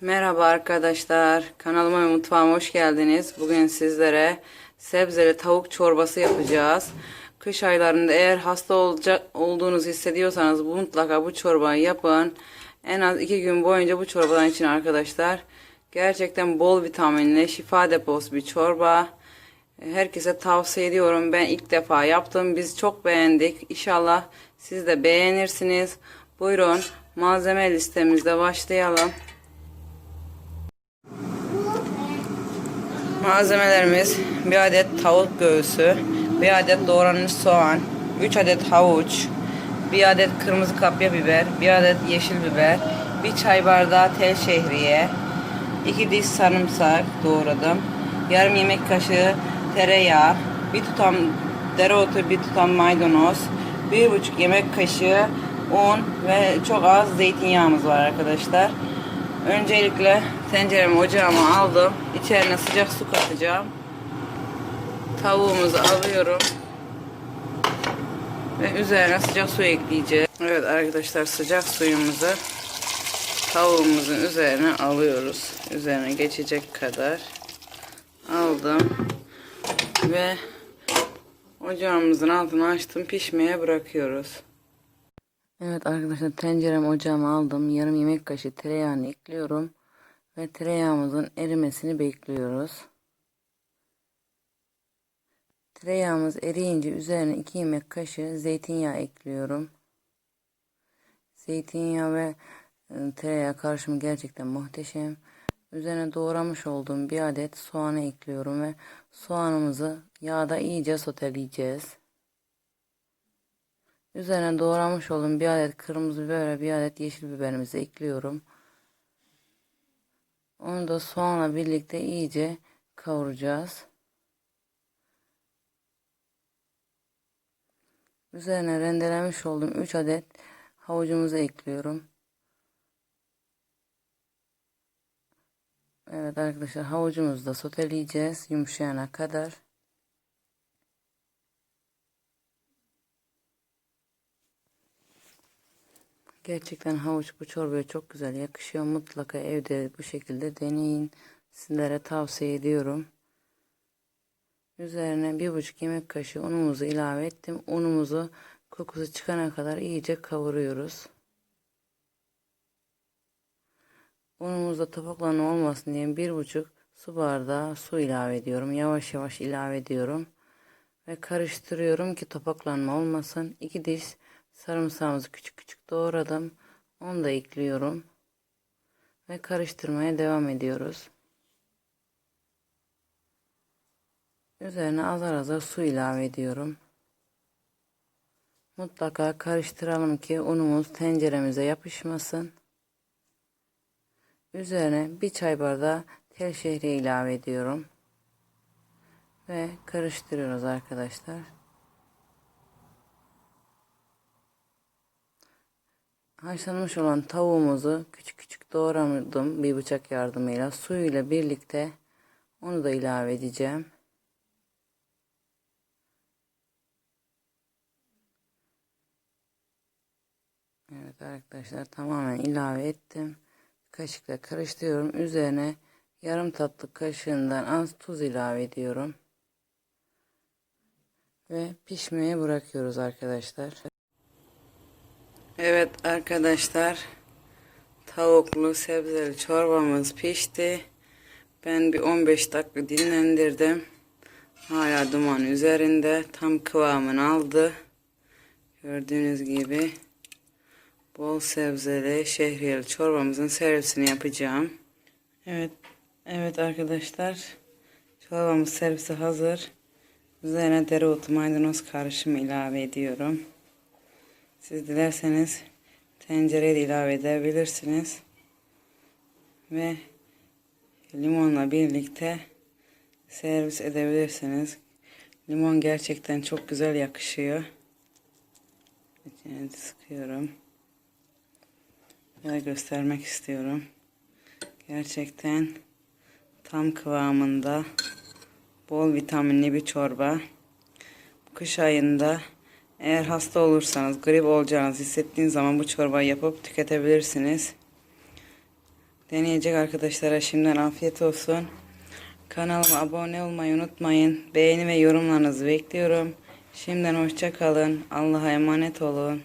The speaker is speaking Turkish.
Merhaba arkadaşlar. Kanalıma ve mutfağıma hoş geldiniz. Bugün sizlere sebzeli tavuk çorbası yapacağız. Kış aylarında eğer hasta olacak olduğunuzu hissediyorsanız mutlaka bu çorbayı yapın. En az iki gün boyunca bu çorbadan için arkadaşlar. Gerçekten bol vitaminli, şifa deposu bir çorba. Herkese tavsiye ediyorum. Ben ilk defa yaptım. Biz çok beğendik. İnşallah siz de beğenirsiniz. Buyurun malzeme listemizde başlayalım. Malzemelerimiz bir adet tavuk göğsü, bir adet doğranmış soğan, 3 adet havuç, bir adet kırmızı kapya biber, bir adet yeşil biber, bir çay bardağı tel şehriye, 2 diş sarımsak doğradım, yarım yemek kaşığı tereyağı, bir tutam dereotu, bir tutam maydanoz, bir buçuk yemek kaşığı un ve çok az zeytinyağımız var arkadaşlar. Öncelikle tenceremi ocağıma aldım. İçerine sıcak su katacağım. Tavuğumuzu alıyorum. Ve üzerine sıcak su ekleyeceğim. Evet arkadaşlar sıcak suyumuzu tavuğumuzun üzerine alıyoruz. Üzerine geçecek kadar aldım. Ve ocağımızın altını açtım. Pişmeye bırakıyoruz. Evet arkadaşlar tencerem ocağıma aldım. Yarım yemek kaşığı tereyağını ekliyorum. Ve tereyağımızın erimesini bekliyoruz. Tereyağımız eriyince üzerine 2 yemek kaşığı zeytinyağı ekliyorum. Zeytinyağı ve e, tereyağı karışımı gerçekten muhteşem. Üzerine doğramış olduğum bir adet soğanı ekliyorum ve soğanımızı yağda iyice soteleyeceğiz. Üzerine doğramış olduğum bir adet kırmızı biber ve bir adet yeşil biberimizi ekliyorum. Onu da soğanla birlikte iyice kavuracağız. Üzerine rendelemiş olduğum 3 adet havucumuzu ekliyorum. Evet arkadaşlar havucumuzu da soteleyeceğiz yumuşayana kadar. Gerçekten havuç bu çorbaya çok güzel yakışıyor. Mutlaka evde bu şekilde deneyin. Sizlere tavsiye ediyorum. Üzerine bir buçuk yemek kaşığı unumuzu ilave ettim. Unumuzu kokusu çıkana kadar iyice kavuruyoruz. Unumuzda topaklanma olmasın diye bir buçuk su bardağı su ilave ediyorum. Yavaş yavaş ilave ediyorum. Ve karıştırıyorum ki topaklanma olmasın. İki diş sarımsağımızı küçük küçük doğradım. Onu da ekliyorum. Ve karıştırmaya devam ediyoruz. Üzerine azar azar su ilave ediyorum. Mutlaka karıştıralım ki unumuz tenceremize yapışmasın. Üzerine bir çay bardağı tel şehriye ilave ediyorum. Ve karıştırıyoruz arkadaşlar. Haşlanmış olan tavuğumuzu küçük küçük doğradım bir bıçak yardımıyla suyuyla birlikte onu da ilave edeceğim. Evet arkadaşlar tamamen ilave ettim. Kaşıkla karıştırıyorum. Üzerine yarım tatlı kaşığından az tuz ilave ediyorum. Ve pişmeye bırakıyoruz arkadaşlar. Evet arkadaşlar tavuklu sebzeli çorbamız pişti. Ben bir 15 dakika dinlendirdim. Hala duman üzerinde tam kıvamını aldı. Gördüğünüz gibi bol sebzeli şehriyeli çorbamızın servisini yapacağım. Evet evet arkadaşlar çorbamız servisi hazır. Üzerine dereotu maydanoz karışımı ilave ediyorum. Siz dilerseniz tencereye de ilave edebilirsiniz. Ve limonla birlikte servis edebilirsiniz. Limon gerçekten çok güzel yakışıyor. İçine sıkıyorum. Böyle göstermek istiyorum. Gerçekten tam kıvamında bol vitaminli bir çorba. Kış ayında eğer hasta olursanız, grip olacağınızı hissettiğiniz zaman bu çorbayı yapıp tüketebilirsiniz. Deneyecek arkadaşlara şimdiden afiyet olsun. Kanalıma abone olmayı unutmayın. Beğeni ve yorumlarınızı bekliyorum. Şimdiden hoşça kalın. Allah'a emanet olun.